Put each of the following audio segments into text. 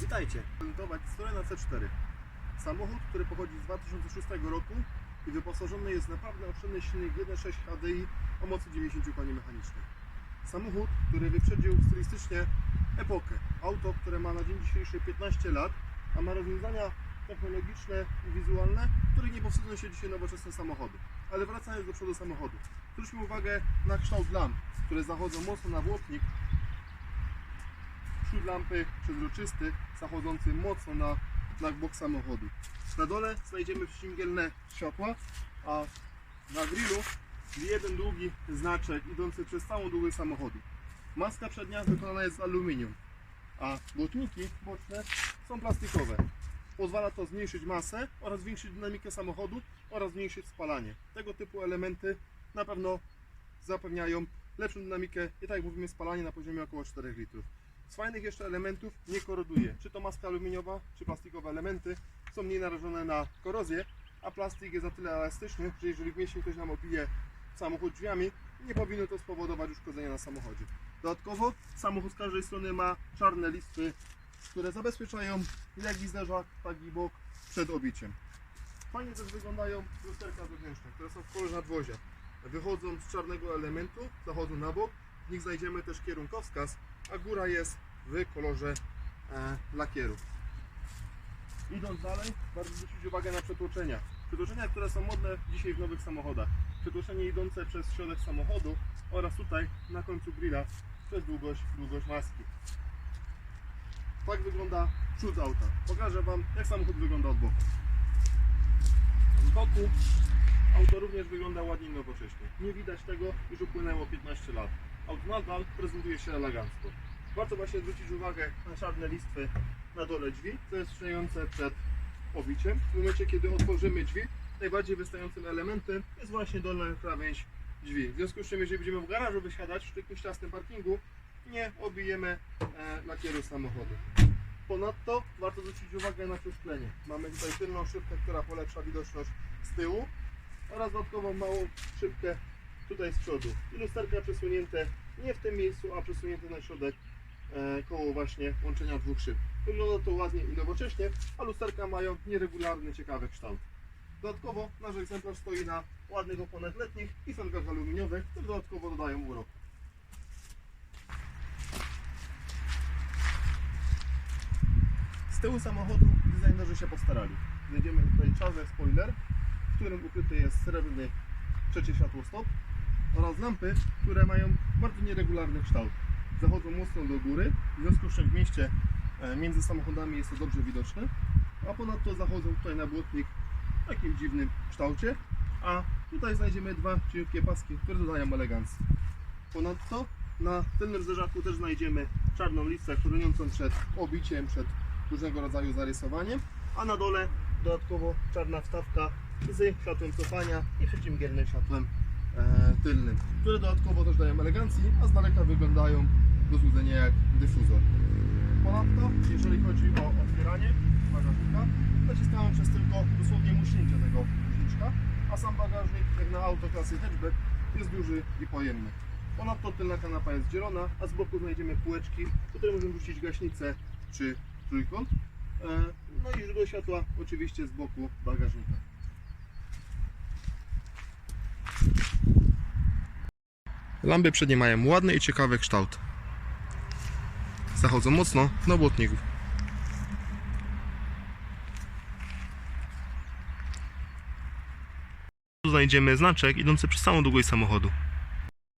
Witajcie. Prezentować na C4. Samochód, który pochodzi z 2006 roku i wyposażony jest naprawdę oszczędny silnik 1.6 HDI o mocy 90 koni mechanicznych. Samochód, który wyprzedził stylistycznie epokę. Auto, które ma na dzień dzisiejszy 15 lat, a ma rozwiązania technologiczne i wizualne, których nie powstydzą się dzisiaj nowoczesne samochody. Ale wracając do przodu samochodu. Zwróćmy uwagę na kształt lamp, które zachodzą mocno na błotnik, przód lampy przezroczysty, zachodzący mocno na, na bok samochodu. Na dole znajdziemy śmigierne światła, a na grillu jeden długi znaczek idący przez całą długość samochodu. Maska przednia wykonana jest z aluminium, a błotniki boczne są plastikowe. Pozwala to zmniejszyć masę oraz zwiększyć dynamikę samochodu oraz zmniejszyć spalanie. Tego typu elementy na pewno zapewniają lepszą dynamikę i tak jak mówimy spalanie na poziomie około 4 litrów. Z fajnych jeszcze elementów nie koroduje. Czy to maska aluminiowa, czy plastikowe elementy są mniej narażone na korozję, a plastik jest na tyle elastyczny, że jeżeli w mieście ktoś nam obije samochód drzwiami, nie powinno to spowodować uszkodzenia na samochodzie. Dodatkowo samochód z każdej strony ma czarne listwy, które zabezpieczają jak i zderzak, tak i bok przed obiciem. Fajnie też wyglądają lusterka wewnętrzne, które są w kolorze nadwozia. Wychodzą z czarnego elementu, zachodzą na bok, w nich znajdziemy też kierunkowskaz, a góra jest w kolorze e, lakieru. Idąc dalej, bardzo zwrócić uwagę na przetłoczenia. Przetłoczenia, które są modne dzisiaj w nowych samochodach. Przetłoczenie idące przez środek samochodu oraz tutaj na końcu grilla przez długość, długość maski. Tak wygląda przód auta. Pokażę Wam, jak samochód wygląda od boku. Z boku auto również wygląda ładnie i nowocześnie. Nie widać tego, iż upłynęło 15 lat. Auto nadal prezentuje się elegancko. Warto właśnie zwrócić uwagę na czarne listwy na dole drzwi, co jest sprzyjające przed obiciem. W momencie, kiedy otworzymy drzwi, najbardziej wystającym elementem jest właśnie dolna krawędź drzwi. W związku z czym, jeżeli będziemy w garażu wysiadać w jakimś ciasnym parkingu, nie obijemy e, lakieru samochodu. Ponadto warto zwrócić uwagę na przeszklenie. Mamy tutaj tylną szybkę, która polepsza widoczność z tyłu oraz dodatkową małą szybkę tutaj z przodu. I lusterka przesunięte nie w tym miejscu, a przesunięte na środek koło właśnie łączenia dwóch szyb. Wygląda to ładnie i nowocześnie, a lusterka mają nieregularny, ciekawy kształt. Dodatkowo nasz egzemplarz stoi na ładnych oponach letnich i felgach aluminiowych, które dodatkowo dodają urok. Z tyłu samochodu designerzy się postarali. Znajdziemy tutaj czarny spoiler, w którym ukryty jest srebrny trzecie światło stop oraz lampy, które mają bardzo nieregularny kształt. Zachodzą mocno do góry, w związku z czym w mieście e, między samochodami jest to dobrze widoczne, a ponadto zachodzą tutaj na błotnik w takim dziwnym kształcie, a tutaj znajdziemy dwa cieniutkie paski, które dodają elegancji. Ponadto na tylnym zderzaku też znajdziemy czarną listę chroniącą przed obiciem, przed różnego rodzaju zarysowaniem, a na dole dodatkowo czarna wstawka z światłem cofania i przeciwmgiernym światłem tylnym, które dodatkowo też dają elegancji, a z daleka wyglądają do złudzenia jak dyfuzor. Ponadto, jeżeli chodzi o otwieranie bagażnika, naciskamy przez tylko dosłownie muśnięcie tego guziczka, a sam bagażnik, jak na auto klasy hatchback, jest duży i pojemny. Ponadto tylna kanapa jest zielona, a z boku znajdziemy półeczki, które możemy wrzucić gaśnicę czy trójkąt. E, No i źródło światła oczywiście z boku bagażnika. Lampy przednie mają ładny i ciekawy kształt. Zachodzą mocno na błotniku. Tu znajdziemy znaczek idący przez całą długość samochodu.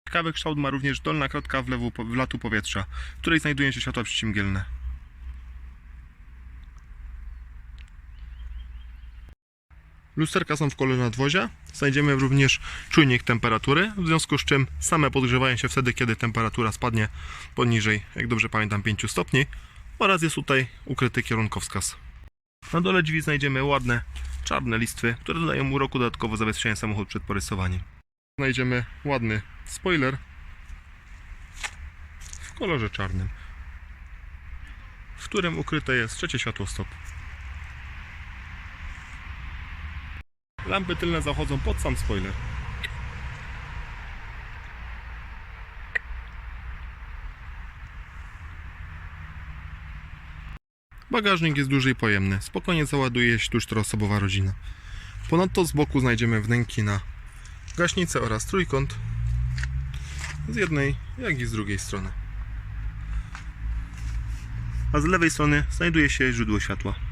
Ciekawy kształt ma również dolna kratka wlewu, wlatu powietrza, w której znajdują się światła przeciwmgielne. Lusterka są w kolorze nadwozia. Znajdziemy również czujnik temperatury, w związku z czym same podgrzewają się wtedy, kiedy temperatura spadnie poniżej, jak dobrze pamiętam, 5 stopni. Oraz jest tutaj ukryty kierunkowskaz. Na dole drzwi znajdziemy ładne czarne listwy, które dodają uroku dodatkowo zabezpieczają samochód przed porysowaniem. Znajdziemy ładny spoiler w kolorze czarnym, w którym ukryte jest trzecie światło stop. Lampy tylne zachodzą pod sam spoiler. Bagażnik jest duży i pojemny. Spokojnie załaduje się tu czteroosobowa rodzina. Ponadto z boku znajdziemy wnęki na gaśnicę oraz trójkąt z jednej, jak i z drugiej strony. A z lewej strony znajduje się źródło światła.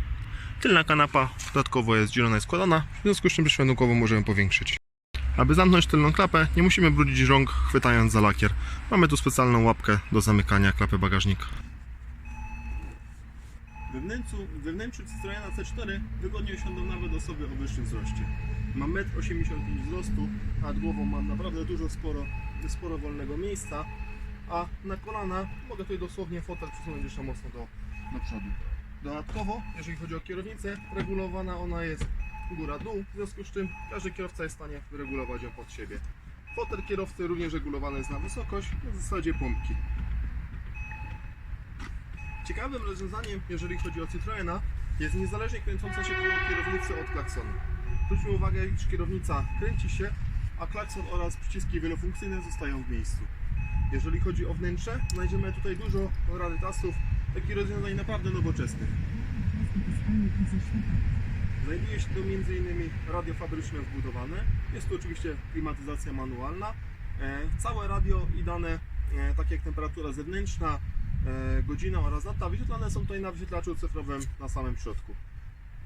Tylna kanapa dodatkowo jest dzielona i składana, w związku z czym przyświadunkowo możemy powiększyć. Aby zamknąć tylną klapę, nie musimy brudzić rąk chwytając za lakier. Mamy tu specjalną łapkę do zamykania klapy bagażnika. We wnętrzu, we wnętrzu Citroena C4 wygodnie osiądą nawet osoby o wyższym wzroście. Mam 1,85 m wzrostu, a głową mam naprawdę dużo, sporo, sporo wolnego miejsca, a na kolana mogę tutaj dosłownie fotel przesunąć jeszcze mocno do, do przodu. Dodatkowo, jeżeli chodzi o kierownicę, regulowana ona jest góra-dół, w związku z czym każdy kierowca jest w stanie wyregulować ją pod siebie. Fotel kierowcy również regulowany jest na wysokość, na zasadzie pompki. Ciekawym rozwiązaniem, jeżeli chodzi o Citroena, jest niezależnie kręcąca się koło kierownicy od klaksonu. Zwróćmy uwagę, iż kierownica kręci się, a klakson oraz przyciski wielofunkcyjne zostają w miejscu. Jeżeli chodzi o wnętrze, znajdziemy tutaj dużo rarytasów, takich rozwiązań naprawdę nowoczesnych. Znajduje się tu m.in. radio fabryczne wbudowane. Jest tu oczywiście klimatyzacja manualna. E, całe radio i dane, e, takie jak temperatura zewnętrzna, e, godzina oraz data, wyświetlane są tutaj na wyświetlaczu cyfrowym na samym środku.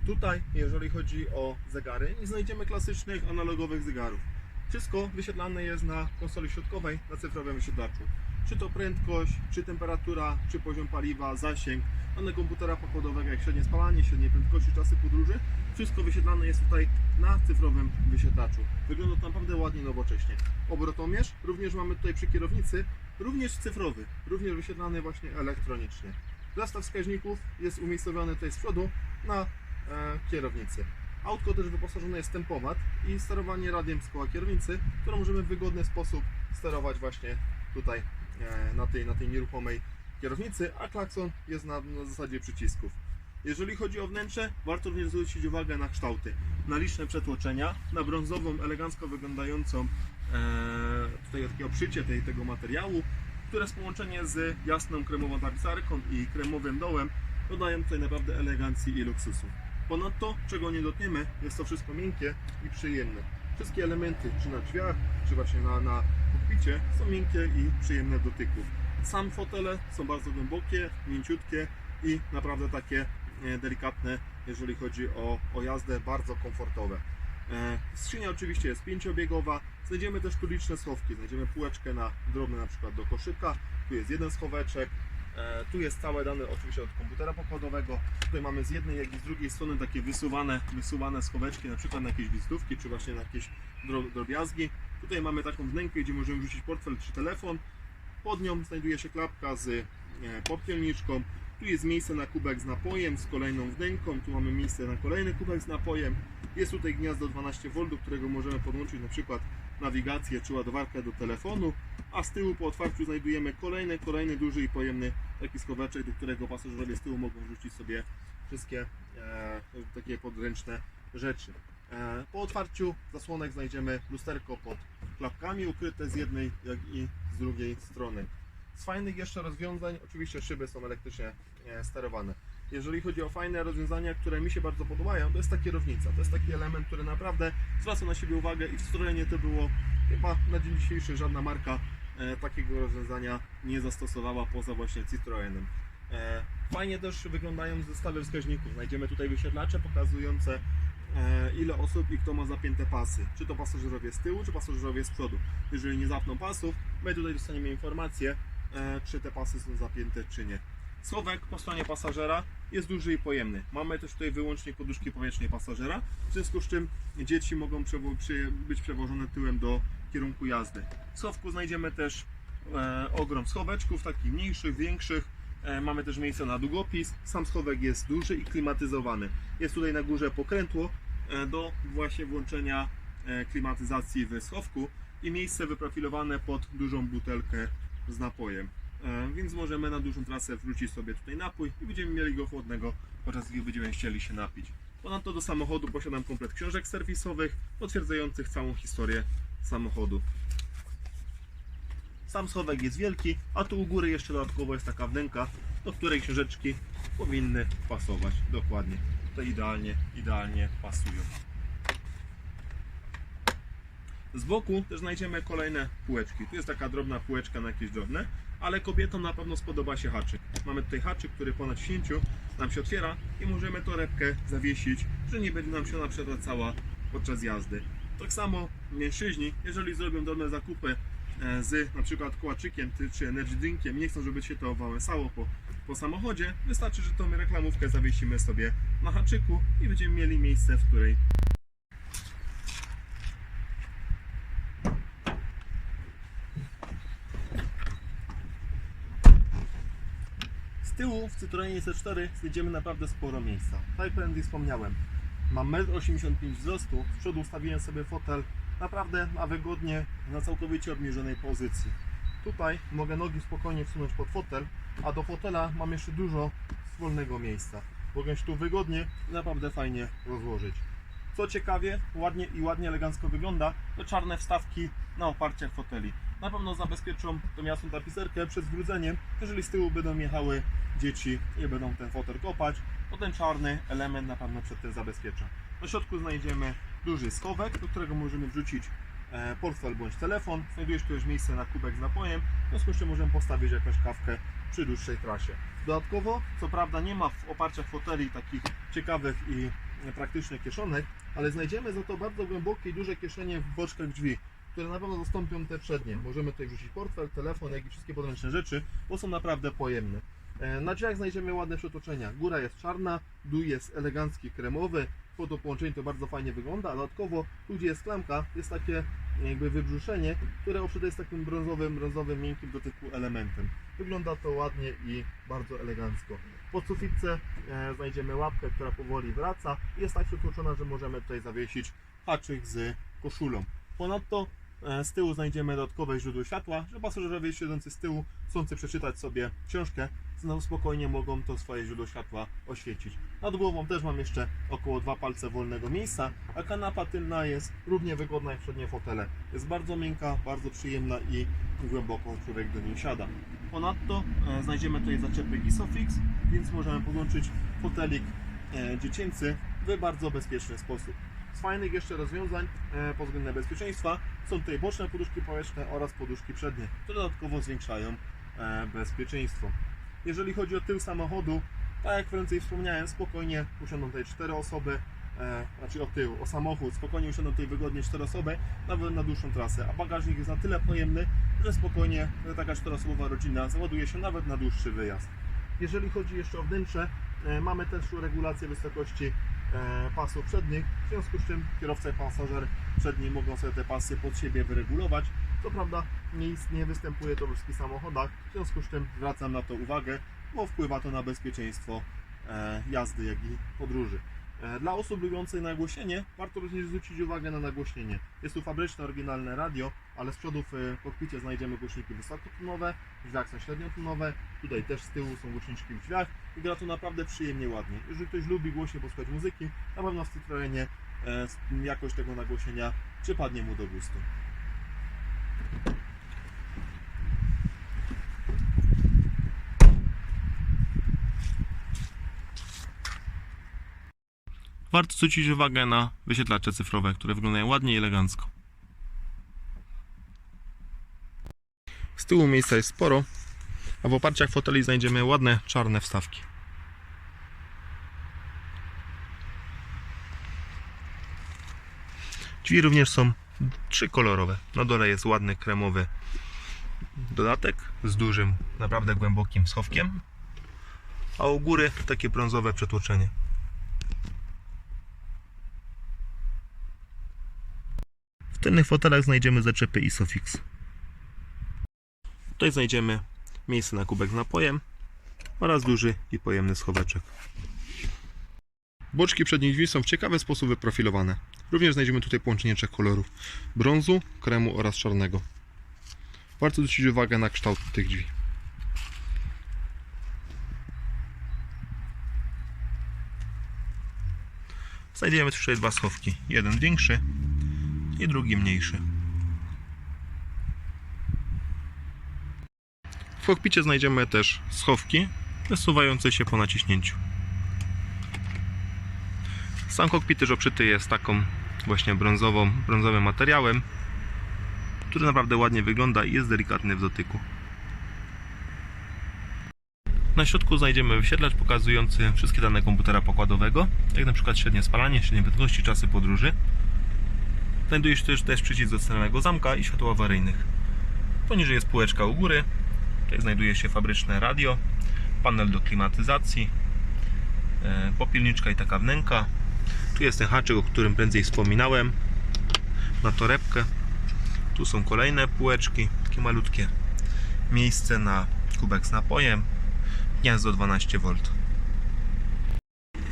Tutaj, jeżeli chodzi o zegary, nie znajdziemy klasycznych analogowych zegarów. Wszystko wyświetlane jest na konsoli środkowej, na cyfrowym wyświetlaczu. Czy to prędkość, czy temperatura, czy poziom paliwa, zasięg, dane komputera pokładowego, jak średnie spalanie, średnie prędkości, czasy podróży. Wszystko wyświetlane jest tutaj na cyfrowym wyświetlaczu. Wygląda to naprawdę ładnie, nowocześnie. Obrotomierz również mamy tutaj przy kierownicy, również cyfrowy, również wyświetlany właśnie elektronicznie. Zestaw wskaźników jest umiejscowiony tutaj z przodu na e, kierownicy. Autko też wyposażone jest w tempomat i sterowanie radiem z koła kierownicy, którą możemy w wygodny sposób sterować właśnie tutaj na tej, na tej nieruchomej kierownicy, a klakson jest na, na zasadzie przycisków. Jeżeli chodzi o wnętrze, warto również zwrócić uwagę na kształty, na liczne przetłoczenia, na brązową, elegancko wyglądającą e, tutaj takiego przycie tej, tego materiału, które w połączenie z jasną kremową tapicerką i kremowym dołem dodają tutaj naprawdę elegancji i luksusu. Ponadto, czego nie dotkniemy, jest to wszystko miękkie i przyjemne. Wszystkie elementy, czy na drzwiach, czy właśnie na, na są miękkie i przyjemne w dotyku. Sam fotele są bardzo głębokie, mięciutkie i naprawdę takie e, delikatne, jeżeli chodzi o, o jazdę, bardzo komfortowe. E, Skrzynia oczywiście jest pięciobiegowa. Znajdziemy też tu liczne schowki. Znajdziemy półeczkę na drobne na przykład do koszyka. Tu jest jeden schoweczek. E, Tu jest całe dane oczywiście od komputera pokładowego. Tutaj mamy z jednej jak i z drugiej strony takie wysuwane, wysuwane schoweczki, na przykład na jakieś wizytówki, czy właśnie na jakieś dro- drobiazgi. Tutaj mamy taką wnękę, gdzie możemy wrzucić portfel czy telefon. Pod nią znajduje się klapka z e, popielniczką. Tu jest miejsce na kubek z napojem, z kolejną wnęką. Tu mamy miejsce na kolejny kubek z napojem. Jest tutaj gniazdo 12V, do którego możemy podłączyć na przykład nawigację czy ładowarkę do telefonu. A z tyłu po otwarciu znajdujemy kolejny, kolejny duży i pojemny taki schoweczek, do którego pasażerowie z tyłu mogą wrzucić sobie wszystkie e, takie podręczne rzeczy. E, po otwarciu zasłonek znajdziemy lusterko pod klapkami ukryte z jednej jak i z drugiej strony. Z fajnych jeszcze rozwiązań, oczywiście szyby są elektrycznie e, sterowane. Jeżeli chodzi o fajne rozwiązania, które mi się bardzo podobają, to jest ta kierownica. To jest taki element, który naprawdę zwraca na siebie uwagę i w Citroenie to było chyba na dzień dzisiejszy żadna marka e, takiego rozwiązania nie zastosowała poza właśnie Citroenem. E, fajnie też wyglądają zestawy wskaźników. Znajdziemy tutaj wyświetlacze pokazujące e, ile osób i kto ma zapięte pasy. Czy to pasażerowie z tyłu, czy pasażerowie z przodu. Jeżeli nie zapną pasów, my tutaj dostaniemy informację, czy te pasy są zapięte, czy nie. Schowek po stronie pasażera jest duży i pojemny. Mamy też tutaj wyłącznie poduszki powietrznej pasażera, w związku z czym dzieci mogą być przewożone tyłem do kierunku jazdy. W schowku znajdziemy też e, ogrom schoweczków, takich mniejszych, większych. E, mamy też miejsce na długopis. Sam schowek jest duży i klimatyzowany. Jest tutaj na górze pokrętło e, do właśnie włączenia klimatyzacji w schowku i miejsce wyprofilowane pod dużą butelkę z napojem. E, Więc możemy na dużą trasę wrzucić sobie tutaj napój i będziemy mieli go chłodnego podczas gdy będziemy chcieli się napić. Ponadto do samochodu posiadam komplet książek serwisowych potwierdzających całą historię samochodu. Sam schowek jest wielki, a tu u góry jeszcze dodatkowo jest taka wnęka, do której książeczki powinny pasować dokładnie. To idealnie, idealnie pasują. Z boku też znajdziemy kolejne półeczki. Tu jest taka drobna półeczka na jakieś drobne, ale kobietom na pewno spodoba się haczyk. Mamy tutaj haczyk, który ponad 10 nam się otwiera i możemy torebkę zawiesić, że nie będzie nam się ona przewracała podczas jazdy. Tak samo mężczyźni, jeżeli zrobią drobne zakupy e, z na przykład kołaczykiem czy energy drinkiem, nie chcą, żeby się to wałęsało po, po samochodzie, wystarczy, że tą reklamówkę zawiesimy sobie na haczyku i będziemy mieli miejsce, w której Z tyłu w Citroenie C4 znajdziemy naprawdę sporo miejsca. Tak jak prędzej wspomniałem, mam 1,85 m wzrostu, z przodu ustawiłem sobie fotel naprawdę na wygodnie, na całkowicie obniżonej pozycji. Tutaj mogę nogi spokojnie wsunąć pod fotel, a do fotela mam jeszcze dużo wolnego miejsca. Mogę się tu wygodnie naprawdę fajnie rozłożyć. Co ciekawie, ładnie i ładnie elegancko wygląda, to czarne wstawki na oparciach foteli. Na pewno zabezpieczą tą jasną tapicerkę przed zbrudzeniem, jeżeli z tyłu będą jechały dzieci i będą ten fotel kopać, to ten czarny element na pewno przed tym zabezpiecza. Na środku znajdziemy duży schowek, do którego możemy wrzucić e, portfel bądź telefon. Znajduje się tu już miejsce na kubek z napojem, w związku z czym możemy postawić jakąś kawkę przy dłuższej trasie. Dodatkowo, co prawda nie ma w oparciach foteli takich ciekawych i praktycznych kieszonek, ale znajdziemy za to bardzo głębokie i duże kieszenie w boczkach drzwi, które na pewno zastąpią te przednie. Możemy tutaj wrzucić portfel, telefon, jak i wszystkie podręczne rzeczy, bo są naprawdę pojemne. E, Na drzwiach znajdziemy ładne przetoczenia. Góra jest czarna, dół jest elegancki, kremowy. Po to to bardzo fajnie wygląda, a dodatkowo tu gdzie jest klamka jest takie jakby wybrzuszenie, które oszyte jest takim brązowym, brązowym, miękkim dotyku elementem. Wygląda to ładnie i bardzo elegancko. Pod sufitce e, znajdziemy łapkę, która powoli wraca jest tak przytłoczona, że możemy tutaj zawiesić haczyk z koszulą. Ponadto z tyłu znajdziemy dodatkowe źródło światła, że pasażerowie siedzący z tyłu, chcący przeczytać sobie książkę, znowu spokojnie mogą to swoje źródło światła oświecić. Nad głową też mam jeszcze około dwa palce wolnego miejsca, a kanapa tylna jest równie wygodna jak przednie fotele. Jest bardzo miękka, bardzo przyjemna i głęboko człowiek do niej siada. Ponadto e, znajdziemy tutaj zaczepy Isofix, więc możemy podłączyć fotelik e, dziecięcy w bardzo bezpieczny sposób. Z fajnych jeszcze rozwiązań e, pod względem bezpieczeństwa są tutaj boczne poduszki pałeczne oraz poduszki przednie, które dodatkowo zwiększają e, bezpieczeństwo. Jeżeli chodzi o tył samochodu, tak jak wcześniej wspomniałem, spokojnie usiądą tutaj cztery osoby, e, znaczy o tył, o samochód, spokojnie usiądą tutaj wygodnie cztery osoby, nawet na dłuższą trasę, a bagażnik jest na tyle pojemny, że spokojnie taka czteroosobowa rodzina załaduje się nawet na dłuższy wyjazd. Jeżeli chodzi jeszcze o wnętrze, e, mamy też regulację wysokości pasów przednich, w związku z czym kierowca i pasażer przedni mogą sobie te pasy pod siebie wyregulować. Co prawda ist- nie występuje to w wszystkich samochodach, w związku z czym zwracam na to uwagę, bo wpływa to na bezpieczeństwo e, jazdy, jak i podróży. E, Dla osób lubiących nagłośnienie warto również zwrócić uwagę na nagłośnienie. Jest tu fabryczne, oryginalne radio, ale z przodu w kokpicie znajdziemy głośniki wysokotonowe, w drzwiach są średniotonowe, tutaj też z tyłu są głośniczki w drzwiach i gra to naprawdę przyjemnie, ładnie. Jeżeli ktoś lubi głośno posłuchać muzyki, na pewno w Citroenie e, jakość tego nagłośnienia przypadnie mu do gustu. Warto zwrócić uwagę na wyświetlacze cyfrowe, które wyglądają ładnie i elegancko. Z tyłu miejsca jest sporo, a w oparciach foteli znajdziemy ładne czarne wstawki. Drzwi również są trzykolorowe. Na dole jest ładny kremowy dodatek z dużym, naprawdę głębokim schowkiem, a u góry takie brązowe przetłoczenie. Tylnych fotelach znajdziemy zaczepy Isofix. Tutaj znajdziemy miejsce na kubek z napojem oraz duży i pojemny schoweczek. Boczki przednich drzwi są w ciekawy sposób wyprofilowane. Również znajdziemy tutaj połączenie trzech kolorów: brązu, kremu oraz czarnego. Warto zwrócić uwagę na kształt tych drzwi. Znajdziemy tutaj dwa schowki. Jeden większy i drugi mniejszy. W kokpicie znajdziemy też schowki wysuwającej się po naciśnięciu. Sam kokpit też obszyty jest taką właśnie brązową, brązowym materiałem, który naprawdę ładnie wygląda i jest delikatny w dotyku. Na środku znajdziemy wyświetlacz pokazujący wszystkie dane komputera pokładowego, jak na przykład średnie spalanie, średnie prędkości, czasy podróży. Znajduje się też, też przycisk do scenowego zamka i światła awaryjnych. Poniżej jest półeczka u góry. Tutaj znajduje się fabryczne radio, panel do klimatyzacji, e, popielniczka i taka wnęka. Tu jest ten haczyk, o którym prędzej wspominałem, na torebkę. Tu są kolejne półeczki, takie malutkie miejsce na kubek z napojem, gniazdo 12V.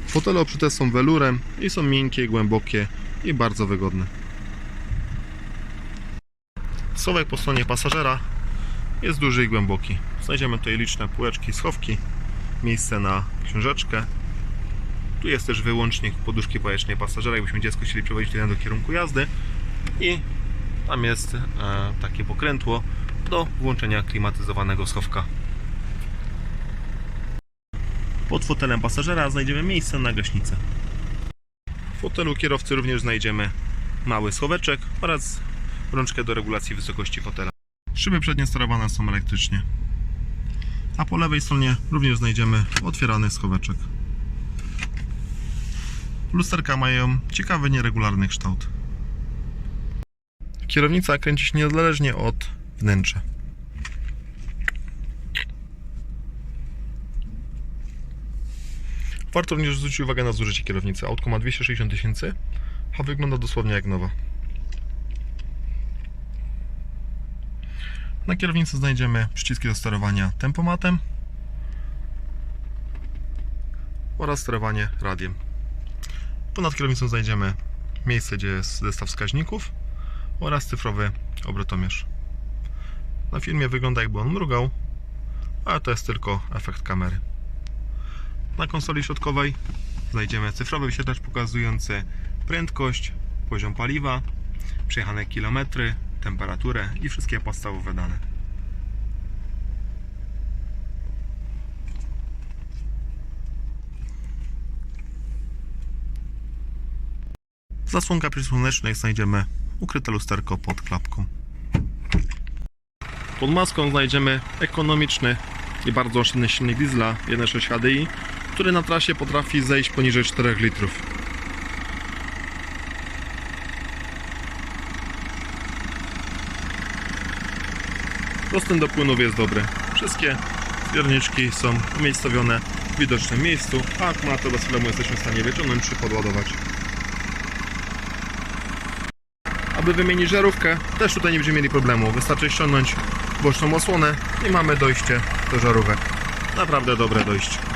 Fotele obszyte są welurem i są miękkie, głębokie i bardzo wygodne. Schowek po stronie pasażera jest duży i głęboki. Znajdziemy tutaj liczne półeczki, schowki, miejsce na książeczkę. Tu jest też wyłącznik poduszki bajecznej pasażera, jakbyśmy dziecko chcieli przewozić do kierunku jazdy. I tam jest e, takie pokrętło do włączenia klimatyzowanego schowka. Pod fotelem pasażera znajdziemy miejsce na gaśnicę. W fotelu kierowcy również znajdziemy mały schoweczek oraz rączkę do regulacji wysokości fotela. Szyby przednie sterowane są elektrycznie. A po lewej stronie również znajdziemy otwierany schoweczek. Lusterka mają ciekawy, nieregularny kształt. Kierownica kręci się niezależnie od wnętrza. Warto również zwrócić uwagę na zużycie kierownicy. Autko ma 260 tysięcy, a wygląda dosłownie jak nowa. Na kierownicy znajdziemy przyciski do sterowania tempomatem oraz sterowanie radiem. Ponad kierownicą znajdziemy miejsce, gdzie jest zestaw wskaźników oraz cyfrowy obrotomierz. Na filmie wygląda jakby on mrugał, ale to jest tylko efekt kamery. Na konsoli środkowej znajdziemy cyfrowy wyświetlacz pokazujący prędkość, poziom paliwa, przejechane kilometry, temperaturę i wszystkie podstawowe dane. W zasłonka przysłonecznej znajdziemy ukryte lusterko pod klapką. Pod maską znajdziemy ekonomiczny i bardzo oszczędny silnik diesla 1.6 HDI, który na trasie potrafi zejść poniżej 4 litrów. Dostęp do płynów jest dobry. Wszystkie zbiorniczki są umiejscowione w widocznym miejscu, a akumulator bez problemu jesteśmy w stanie wyciągnąć czy podładować. Aby wymienić żarówkę, też tutaj nie będziemy mieli problemu. Wystarczy ściągnąć boczną osłonę i mamy dojście do żarówek. Naprawdę dobre dojście.